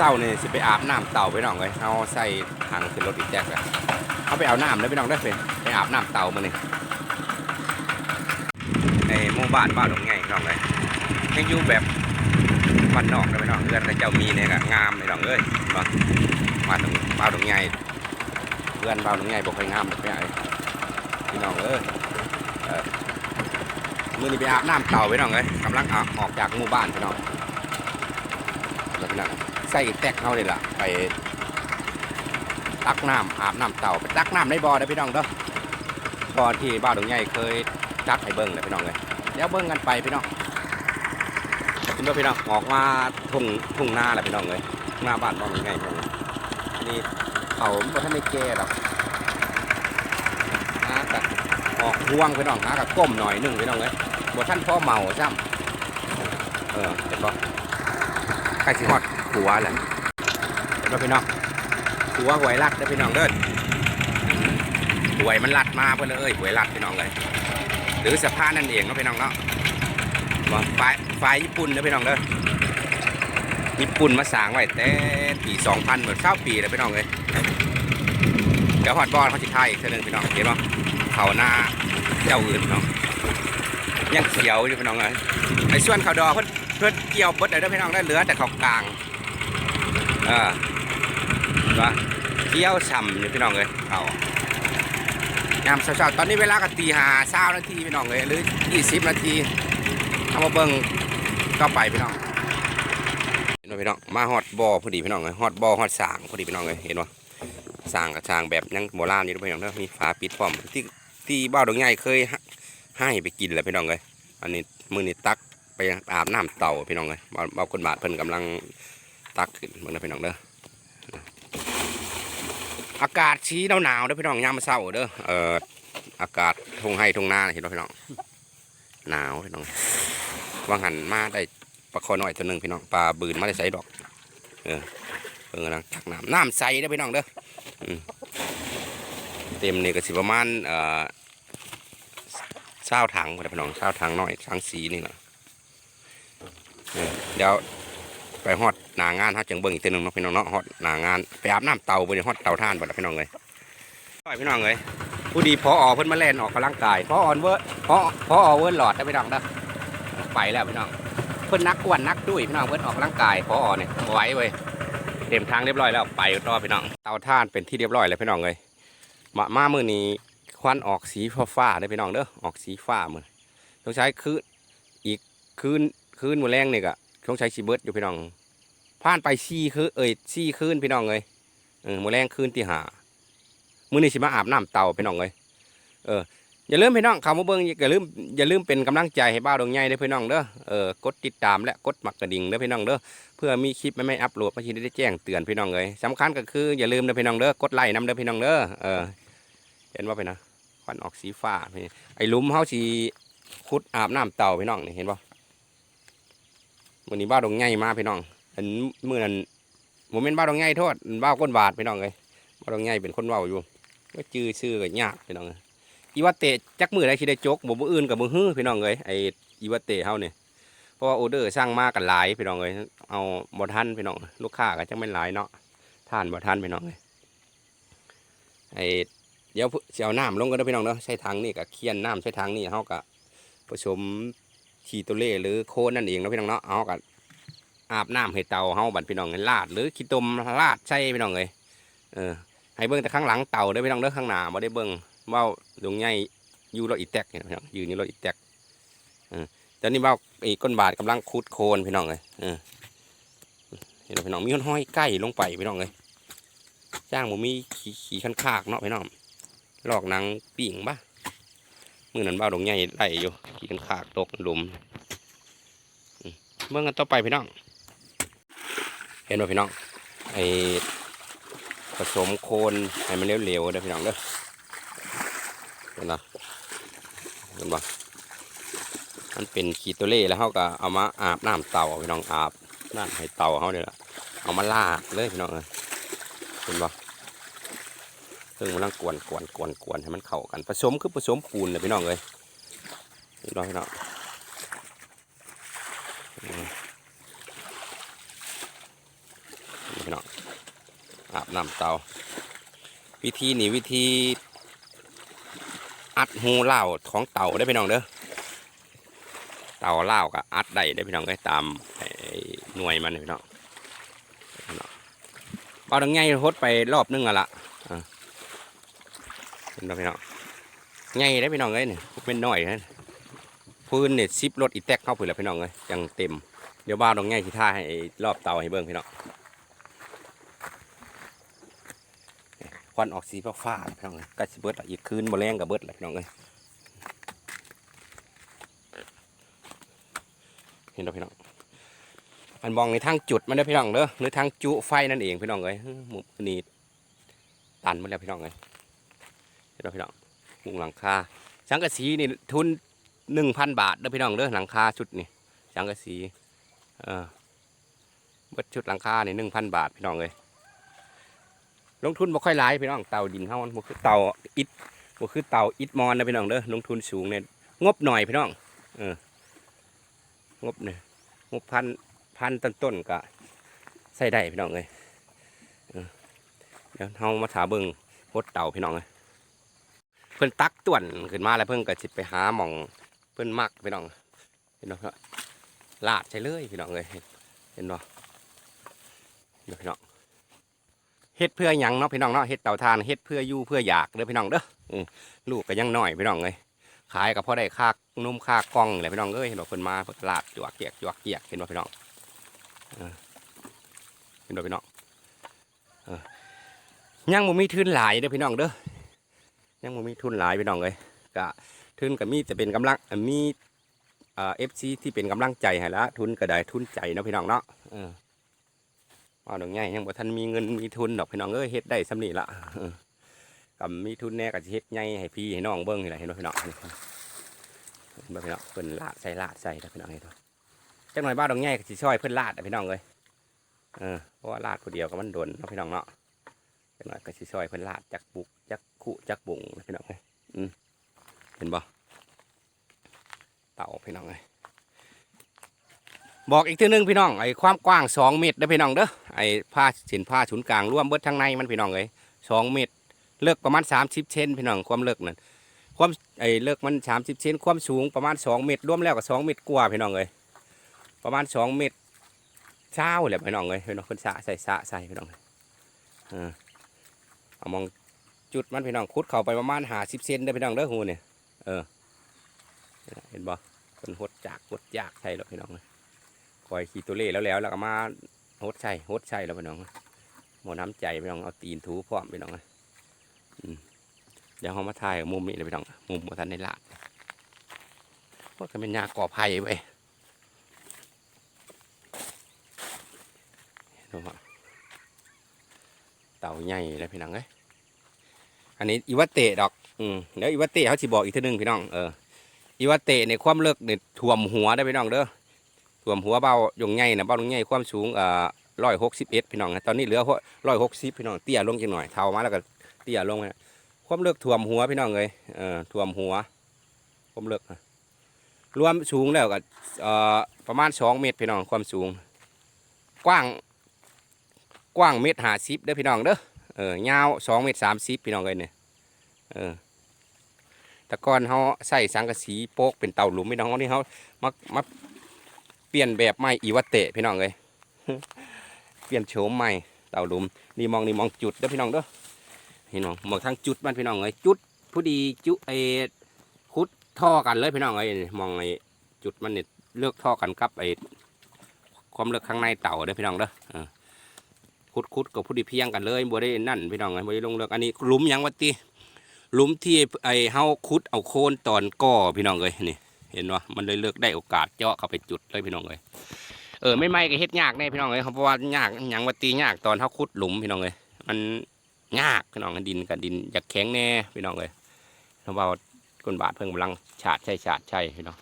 ศร้าเนี่ยสิไปอาบน้ำเต่าไปน้องเลยเอาใส่ถังขึ้นรถอีกแจ๊กเลยเอาไปเอาน้ำแล้วไปน้องได้เพื่อนไปอาบน้ำเต่ามานี่ในหมู่บ้านบ้านหลงไงน้องเลยยังอยู่แบบบ้านนอกเลยไปน้องเรือนแต่เจ้ามีเนี่ยก็งามไปน้องเอ้ยมามาตรงบ้านหลงไงเรือนบ้านหลงไงบอกให้งามแบบนี้ไอ้พี่น้องเอ้ยเมือนี้ไปอาบน้ำเต่าไปน้องเลยกำลังอออกจากหมู่บ้านไปน้องแล้วพี่น้อง ใส่แตกเขาเลยล่ะ ไปตักน้ำอาบน้ำเต่าไปตักน้ำในบ่อเด้พี่น้องเด้อบ่อที่บ้านดงใหญ่เคยตักให้เบิ้งเลยพี่น้องเลยเดี๋ยวเบิ้งกันไปพี่น้องคุณด้วยพี่น้องออกมาทุ่งทุ่งนาแหละพี่น้องเลยหน้าบ้านบ้านดงใหญ่ของนี่เขาไม่ทันได้แก่หรอกหากับออกห่วงพี่น้องหากับก้มหน่อยหนึงพี่น้องเลยบ่ท่านพ่อเมาซ้ำเออเห็นบ่ใกล้สิฮอด หัวแหละเห็นป่ะพี่น้องหัวหวยลัดเด้อพี่น้องเด้อหวยมันลัดมาเพื่อนเอ้ยหวยลัดพี่น้องเลยหรือสะพานนั่นเองเนาะพี่น้องเนาะว่าไฟไฟญี่ปุ่นเด้อพี่น้องเด้อญี่ปุ่นมาสางไว้แต่ปี2000เหมือนเก้าปีเลยพี่น้องเลยเดี๋ยวฮอดบอลเขาจะไทยอีกเท่านึงพี่น้องเห็นป่ะเขาหน้าเจ้าอื่นเนาะยังเขียวอยู่พี่น้องเลยไอ้ส่วนเขาดอเพิ่นเพื่อนเกี่ยวเบดเลยเด้อพี่น้องได้เหลือแต่เขากลาง ออว่าเกี่ยวช่ำอยู่พี่น้องเลยเขายามเช้าๆตอนนี้เวลาก็ตีหาเช้านาทีพี่น้องเลยหรือยี่สิบนาทีเอามาเบิ่งก็ไปพี่น้องเห็นไหมพี่น้องมาฮอดบ่อพอดีพี่น้องเลยฮอดบ่อฮอดสางพอดีพี่น้องเลยเห็นไหมสางกับสางแบบยังโบราณอยู่ด้อพี่น้องเด้อมีฝาปิดพร้อมที่ที่บ้านดงใหญ่เคยให้ไปกินแหละพี่น้องเลยอันนี้มือนี่ตักไปอาบน้ำเต่าพี่น้องเลยบาบาคนบาทเพิ่นกำลัง ตักขึ้นมือนพี่น้องเด้ออากาศชี้หนาวหนาวๆเด้อพี่น้องยามมื้อเช้าเด้อเอ่ออากาศทงให้ทงนาเห็นบ่พี่น้องหนาวพี่น้องว่างหันมาได้ปลาคอหน้อยตัวหนึงพี่น้องปลาบืนมาได้ใส่ดอก เออเพิ่นกำลังตักน้ำน้ำใสเด้อพี่น้องเด้อเต็มนี่ก็สิประมาณเอ่อเช้าถังพี่น้องเช้าถังน้อยถังสีนี่แหละเดี๋ยว ไปฮอดหนางานฮอดจังเบิ่งอีกทีหนึงเนาะพี่น้องเนาะฮอดหนางานไปอาบน้ำเตาไปฮอดเตาท่านบ่ล่ะพี่น้องเลยต่อยพี่น้องเลยผู้ดีพออเพิ่นมาเล่นออกกำลังกายพออ่อนเวอร์พอพออเวิร์ดหลอดได้พี่น้องเด้อไปแล้วพี่น้องเพิ่นนักกวนนักด้วยพี่น้องเพิ่นออกกำลังกายพออ่อนเนี่ยไหวเว้ยเต็มทางเรียบร้อยแล้วไปต่อพี่น้องเตาท่านเป็นที่เรียบร้อยแล้วพี่น้องเลยมามามือนี้ควันออกสีฟ้าๆได้พี่น้องเด้อออกสีฟ้ามือต้องใช้คืนอีกคืนคืนมือแรงนี่ก็ องใช้ชีเบิร์ดอยู่พี่น้องผ่านไปซี่คืนเอ้ยซี่คืนพี่น้องเลยเออมื้อแรงคืนที่หามื้อนี้สิมาอาบน้ำเต่าพี่น้องเลยเอออย่าลืมพี่น้องข้ามาเบิ่งอย่าลืมอย่าลืมเป็นกำลังใจให้บ้าดวงใหญ่เด้อพี่น้องเด้อเออกดติดตามและกดหมักกระดิ่งเด้อพี่น้องเด้อเพื่อมีคลิปใหม่อัปโหลดมาทีได้แจ้งเตือนพี่น้องเลยสำคัญก็คืออย่าลืมเด้อพี่น้องเด้อกดไลค์นำเด้อพี่น้องเด้อเออเห็นว่าไปนะควันออกสีฟ้าพี่ไอ้ลุมเฮาสิขุดอาบน้ำเต่าพี่น้องนี่เห็นบ่ วันนี้บ้าดงไงมาพี่น้องอันมื่อนั้นโมเมนต์บ้าดงไงโทษบ้าก้นบาทพี่น้องเลยบ้าดงไงเป็นคนเว้าอยู่ก็จื้อชื่อก็ยากพี่น้องเอ้ยอีวัตเตะจักมือได้ที่ได้จกบ่มืออื่นกับมือฮื้อพี่น้องเลยไออีวัตเตะเฮาเนี่ยเพราะว่าออเดอร์สร้างมากันหลายพี่น้องเลยเอาบ่ทันพี่น้องลูกค้าก็จังไม่หลายเนาะท่านบ่ทันพี่น้องเลยไอเดี๋ยวสิเอาน้ำลงกันเด้พี่น้องเนาะใช้ทางนี่กับเคี่ยนน้ำใช้ทางนี่เฮาก็ผสม ขี้ตัวเล่หรือโคนนั่นเองนะพี่น้องเนาะเอากันอาบน้ำให้เตาเฮาบัดพี่น้องให้ลาดหรือขี้ตมลาดใช่พี่น้องเลยเออให้เบิ่งแต่ข้างหลังเตาเด้พี่น้องเด้อข้างหน้าบ่ได้เบิ่งเว้าดวงใหญ่อยู่รถอีแตกเนี่ยพี่น้องยืนอยู่รถอีแตกเออตอนนี้เว้าไอ้ก้นบาทกำลังขุดโคนพี่น้องเลยเออเห็นไหมพี่น้องมีห้อยใกล้ลงไปพี่น้องเลยจ้างบ่มีขี้ขี้คันคากเนาะพี่น้องลอกหนังปิ่งปะ มือนั้นเว้าดวงใหญ่ไล่อยู่ขี้คันคากตกหลุมเมื่อกันต่อไปพี่น้อง เห็นไหมพี่น้องไอผสมโคนให้มันเหลวๆเด้อพี่น้องเด้อเห็นปะเห็นปะมันเป็นขีดตัวเล่แล้วเขาก็เอามาอาบน้ำเต่าพี่น้องอาบน้ำให้เต่าเขาเนี่ยละเอามาลาดเลยพี่น้องเอ้ยเห็น ปะซึ่งมันต้องกวนกวนกวนกวนให้มันเข้ากันผสมคือผสมปูนเลยพี่น้องเลยเห็นปะพี่น้องพี่น้องอาบน้ำเตา วิธีนี่วิธีอัดหูเหล้าของเต่าได้พี่น้องเด้อเต่าเหล้ากับอัดได้ได้พี่น้องได้ตามไอ้หน่วยมันพี่น้องพี่น้องเอาดังไงฮดไปรอบนึงอะละอ่า เห็นบ่พี่น้องไงได้พี่น้องเอ้ยนี่เป็นน้อยนะพื้นเนี่ยซิปรถอีแตกเข้าผืนแล้วพี่น้องเอ้ยยังเต็มเดี๋ยวบ้าตรงไงที่ท่าให้รอบเตาให้เบิ่งพี่น้องควันออกสีฟ้าๆพี่น้องเอ้ยกล้สิเบิดอีกคืนบ่แรงกับเบิดละพี่น้องเอ้ยเห็นแล้วพี่น้องอันมองในทางจุดมันเด้พี่น้องเด้อหรือทางจุไฟนั่นเองพี่น้องเอ้ยมุมนี้ตันมาแล้วพี่น้องเอ้ย เห็นแล้วพี่น้องมุงหลังคาสังกะสีนี่ทุนหนึ่งพันบาทเด้อพี่น้องเด้อหลังคาชุดนี่สังกะสีเออเบิดชุดหลังคานี่หนึ่งพันบาทพี่น้องเอ้ยลงทุนบ่ค่อยหลายพี่น้องเตาดินเฮามันบ่คือเตาอิฐบ่คือเตาอิฐมอนนะพี่น้องเด้อลงทุนสูงเนี่ยงบหน่อยพี่น้องเอองบเนี่ยงบพันพันต้นต้นก็ใส่ได้พี่น้องเลยเออเดี๋ยวเฮามาถาเบิ่งโคตรเตาพี่น้องเลย เพิ่อนตักต่วนขึ้นมาแล้วเพิ่อนก็สิไปหาหม่องเพิ่อนมักพี่น้องเห็นบ่ครับลาดใช่เลยพี่น้องเลยเห็นบ่เดี๋ยวพี่น้องเฮ็ดเพื่อหยังเนาะพี่น้องเนาะเฮ็ดเต่าทานเฮ็ดเพื่ออยู่เพื่ออยากเด้อพี่น้องเด้อลูกก็ยังน้อยพี่น้องเลยขายก็พอได้ค่านุ่มค่ากล้องแหละพี่น้องเอ้ยเห็นบ่เพิ่นมาลาดจวกเกียกจวกเกียกเห็นบ่พี่น้องเห็นบ่พี่น้องยังบ่มีทุนหลายเด้อพี่น้องเด้อ ยังบ่มีทุนหลายพี่น้องเลยก็ทุนก็มีแต่เป็นกำลังมีเอ่อ FC ที่เป็นกำลังใจให้ละทุนก็ได้ทุนใจเนาะพี่น้องเนาะเออว่าดอกใหญ่ยังบ่ทันมีเงินมีทุนดอกพี่น้องเอ้ยเฮ็ดได้สำนี่ละกับมีทุนแน่ก็สิเฮ็ดใหญ่ให้พี่ให้น้องเบิ่งนี่แหละเห็นบ่พี่น้องเห็นบ่พี่น้องเพิ่นลาดใส่ลาดใส่แล้วพี่น้องเห็นบ่จักหน่อยบ้านดอกใหญ่ก็สิช่วยเพิ่นลาดพี่น้องเอ้ยเออเพราะว่าลาดผู้เดียวก็มันโดนเนาะพี่น้องเนาะจักหน่อยก็สิช่วยเพิ่นลาดจักปุกจักขุจักบุงนะพี่น้องเอ้ยอืมเห็นบ่เต่าพี่น้องเอ้ย บอกอีกทีหนึงพี่น้องไอ้ความกว้าง2เมตรเด้พี่น้องเด้อไอ้ผ้าสินผ้าศูนย์กลางร่วมเบิดทั้งในมันพี่น้องเอ้ย2เมตร เลิกประมาณ30เซนพี่น้องความเลิกนั่นความไอ้เลิกมัน30เซนความสูงประมาณ2เมตรร่วมแล้วก็2เมตรกว่าพี่น้องเอ้ยประมาณ2เมตรเช้าแหละพี่น้องเอ้ยพี่น้องเพิ่นสะใส่สะใส่พี่น้องเอ้ยเออเอามองจุดมันพี่น้องขุดเข้าไปประมาณ50เซนเด้พี่น้องเด้อหูเนี่ยเออเห็นบ่เพิ่นหดจากหดยากใช่หรอพี่น้องเอ้ย คอยขี่ตัวเล่แล้วแล้วแล้วก็มาโฮดใช่โฮดใช่แล้วพี่น้องหมอน้ำใจพี่น้องเอาตีนถูพร้อมพี่น้องอืมเดี๋ยวเขามาถ่ายมุมนี้เลยพี่น้องมุมบทันในลาดว่าก็เป็นยาก่อภัยไปเห็นบ่เต่าใหญ่แล้วพี่น้องเอ้ยอันนี้อีวาเตะดอก อืมเดี๋ยวอีวาเตะเขาสิบอกอีกทีหนึงพี่น้อง เออ อีวาเตะในความเลิกเนี่ยท่วมหัวได้พี่น้องเด้อ ท่วมหัวเบาหยงใหญ่นะเบาหยงใหญ่ความสูงเอ่อร้อยหกสิบเอ็ดพี่น้องนะตอนนี้เหลือร้อยหกสิบพี่น้องเตี้ยลงจังหน่อยเท่ามาแล้วก็เตี้ยลงนะความเลือกท่วมหัวพี่น้องเลยเอ่อท่วมหัวความเลือกรวมสูงแล้วก็เอ่อประมาณสองเมตรพี่น้องความสูง กว้างกว้างเมตรห้าสิบเด้อพี่น้องเด้อเออยาวสองเมตรสามสิบพี่น้องเลยเนี่ยเออแต่ก่อนเขาใส่สังกะสีโป๊กเป็นเตาหลุมพี่น้องนี่เขามามา เปลี่ยนแบบใหม่อีวาเตะพี่น้องเลยเปลี่ยนโฉมใหม่เต่าลุมนี่มองนี่มองจุดเด้อพี่น้องเด้อพี่น้องมองทางจุดมันพี่น้องเลยจุดผู้ดีจุไอคุดท่อกันเลยพี่น้องเลยมองไอ้จุดมันเนี่ยเลือกท่อกันกับไอความเลือกข้างในเต่าเด้อพี่น้องเด้อคุดคุดกับผู้ดีเพียงกันเลยบ่ได้นั่นพี่น้องเลยบ่ได้ลงเลือกอันนี้ลุมยังวัตีหลุมที่ไอเฮาคุดเอาโคนตอนก่อพี่น้องเลยนี่ เห็นว่ามันเลยเลือกได้โอกาสเจาะเข้าไปจุดเลยพี่น้องเลยเออไม่ไม่ก็เฮ็ดยากแน่พี่น้องเลยเพราะว่ายากหยังว่าตียากตอนเขาขุดหลุมพี่น้องเลยมันยากพี่น้องดินกับดินอยากแข็งแน่พี่น้องเลยเพราะว่าก้นบาทเพิ่งกำลังฉาดใช่ฉาดใช่พี่น้อง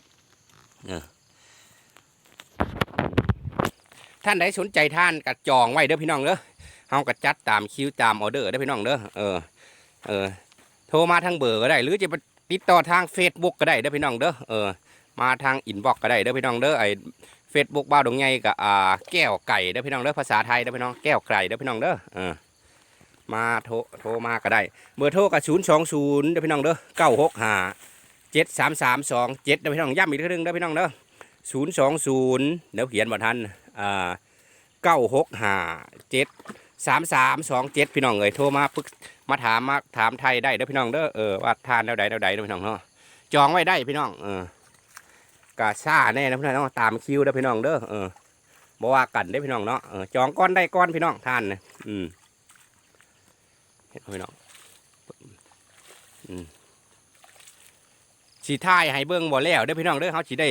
เออท่านใดสนใจท่านก็จองไว้เด้อพี่น้องเด้อเฮาก็จัดตามคิวตามออเดอร์เด้อพี่น้องเด้อเออเออโทรมาทางเบอร์ก็ได้ หรือจะไป ติดต่อทาง Facebook ก็ได้เด้อพี่น้องเด้อเออมาทางอินบ็อกก็ได้เด้อพี่น้องเด้อไอเฟ Facebook บ้าวดงใหญ่กับอ่าแก้วไก่เด้อพี่น้องเด้อภาษาไทยเด้อพี่น้องแก้วไก่เด้อพี่น้องเด้อเออมาโทรโทรมาก็ได้เบอร์โทรกับ0 2 0เด้อพี่น้องเด้อ965 7 3 3 2 7เจ็ดสามสามสอพี่น้องย้ำอีกทีหนึงเด้อพี่น้องเด้อ0 2 0เดี๋ยวเขียนบ่ทันอ่าหกห้าเจ็ด 965 7 3 3 2 7พี่น้องเอ้ยโทรมาปรึกมาถามมาถามไทยได้เด้อพี่น้องเด้อเออว่าทานแล้วใดแล้วใดเด้อพี่น้องเนาะจองไว้ได้พี่น้องเออกาซ่าแน่นะพี่น้องตามคิวเด้อพี่น้องเด้อเออบ่ว่ากันเด้อพี่น้องเนาะเออจองก้อนได้ก้อนพี่น้องทานนะอืมเห็นพี่น้องอืมสีท้ายให้เบิ่งบ่แล้วเด้อพี่น้องเด้อเฮาสิได้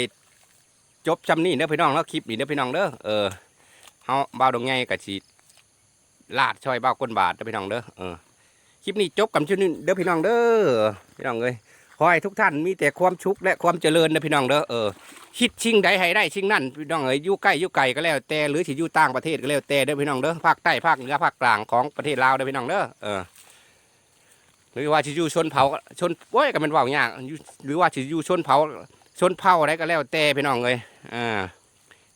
จบจำนี่เด้อพี่น้องเนาะคลิปนี้เด้อพี่น้องเด้อเออเฮาบ่าวดงใหญ่ก็สิ ลาดช่อยบ่าก้นบาทเด้อพี่น้องเด้อเออคลิปนี้จบกันชื่อนี้เด้อพี่น้องเด้อพี่น้องเอ้ยขอให้ทุกท่านมีแต่ความชุกและความเจริญนะพี่น้องเด้อเออคิดชิงใดให้ได้ชิงนั่นพี่น้องเอ้ยอยู่ใกล้อยู่ไกลก็แล้วแต่หรือสิอยู่ต่างประเทศก็แล้วแต่เด้อพี่น้องเด้อภาคใต้ภาคเหนือภาคกลางของประเทศลาวเด้อพี่น้องเด้อเออหรือว่าสิอยู่ชนเผ่าชนโอ้ยก็มันเว้ายากอยู่หรือว่าสิอยู่ชนเผ่าชนเผ่าอะไรก็แล้วแต่พี่น้องเอ้ยอ่า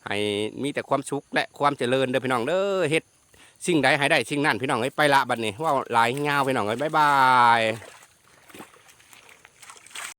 ให้มีแต่ความสุขและความเจริญเด้อพี่น้องเด้อเฮ็ด สิ่งใดให้ได้สิ่งนั้นพี่น้องเอ้ยไปละบัดนี้เว่าหลายงาวพี่น้องเอ้ยบ๊ายบาย